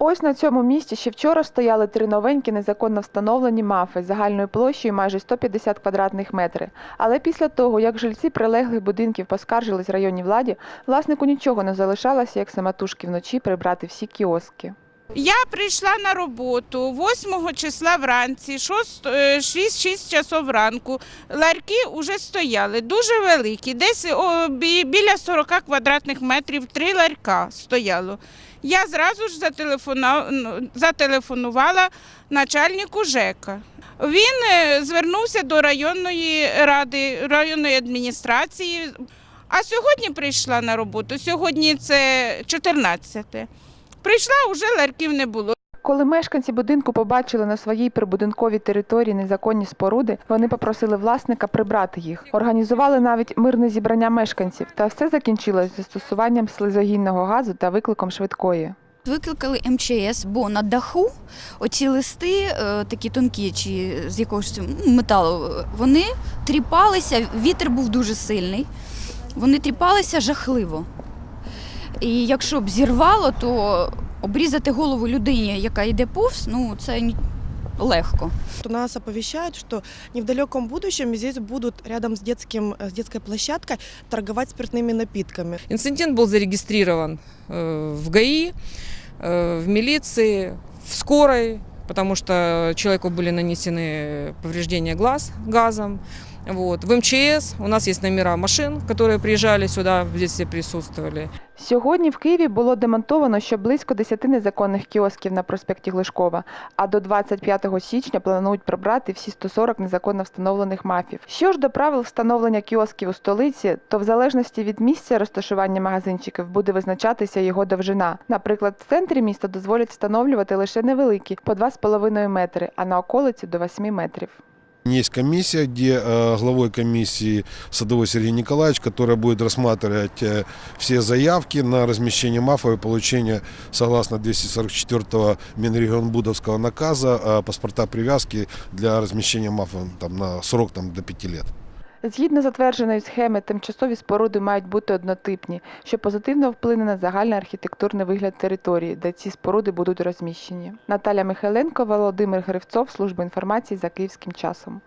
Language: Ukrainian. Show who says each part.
Speaker 1: Ось на цьому місці ще вчора стояли три новенькі незаконно встановлені мафи загальною площею майже 150 квадратних метрів. Але після того, як жильці прилеглих будинків поскаржились районній владі, власнику нічого не залишалося, як самотужки вночі прибрати всі кіоски.
Speaker 2: Я прийшла на роботу 8 числа вранці, 6, 6 часов ранку. Ларьки вже стояли, дуже великі, десь о, бі- біля 40 квадратних метрів три ларька стояло. Я зразу ж ну, зателефонувала начальнику ЖЕКа. Він е, звернувся до районної ради, районної адміністрації. А сьогодні прийшла на роботу. Сьогодні це 14. Прийшла, вже ларьків не було.
Speaker 1: Коли мешканці будинку побачили на своїй прибудинковій території незаконні споруди, вони попросили власника прибрати їх. Організували навіть мирне зібрання мешканців, та все закінчилось застосуванням слизогінного газу та викликом швидкої.
Speaker 3: Викликали МЧС, бо на даху оці листи, е, такі тонкі чи з якогось металу, вони тріпалися, вітер був дуже сильний. Вони тріпалися жахливо. І якщо б зірвало, то обрізати голову людині, яка йде повз, ну це ні- легко.
Speaker 4: У нас оповещают, что не в далеком будущем здесь будут рядом с, детским, с детской площадкой торговать спиртными напитками.
Speaker 5: Инцидент был зарегистрирован э, в ГАИ, э, в милиции, в скорой, потому что человеку были нанесены повреждения глаз газом. Вот. В МЧС у нас есть номера машин, которые приезжали сюда, здесь все присутствовали.
Speaker 1: Сьогодні в Києві було демонтовано ще близько 10 незаконних кіосків на проспекті Глишкова, а до 25 січня планують прибрати всі 140 незаконно встановлених мафів. Що ж до правил встановлення кіосків у столиці, то в залежності від місця розташування магазинчиків буде визначатися його довжина. Наприклад, в центрі міста дозволять встановлювати лише невеликі по 2,5 метри, а на околиці до 8 метрів.
Speaker 6: Есть комиссия, где э, главой комиссии Садовой Сергей Николаевич, которая будет рассматривать э, все заявки на размещение МАФа и получение, согласно 244-го Минрегионбудовского наказа, э, паспорта привязки для размещения МАФа там, на срок там, до 5 лет.
Speaker 1: Згідно затвердженої схеми, тимчасові споруди мають бути однотипні, що позитивно вплине на загальний архітектурний вигляд території, де ці споруди будуть розміщені. Наталя Михайленко, Володимир Гривцов, служба інформації за київським часом.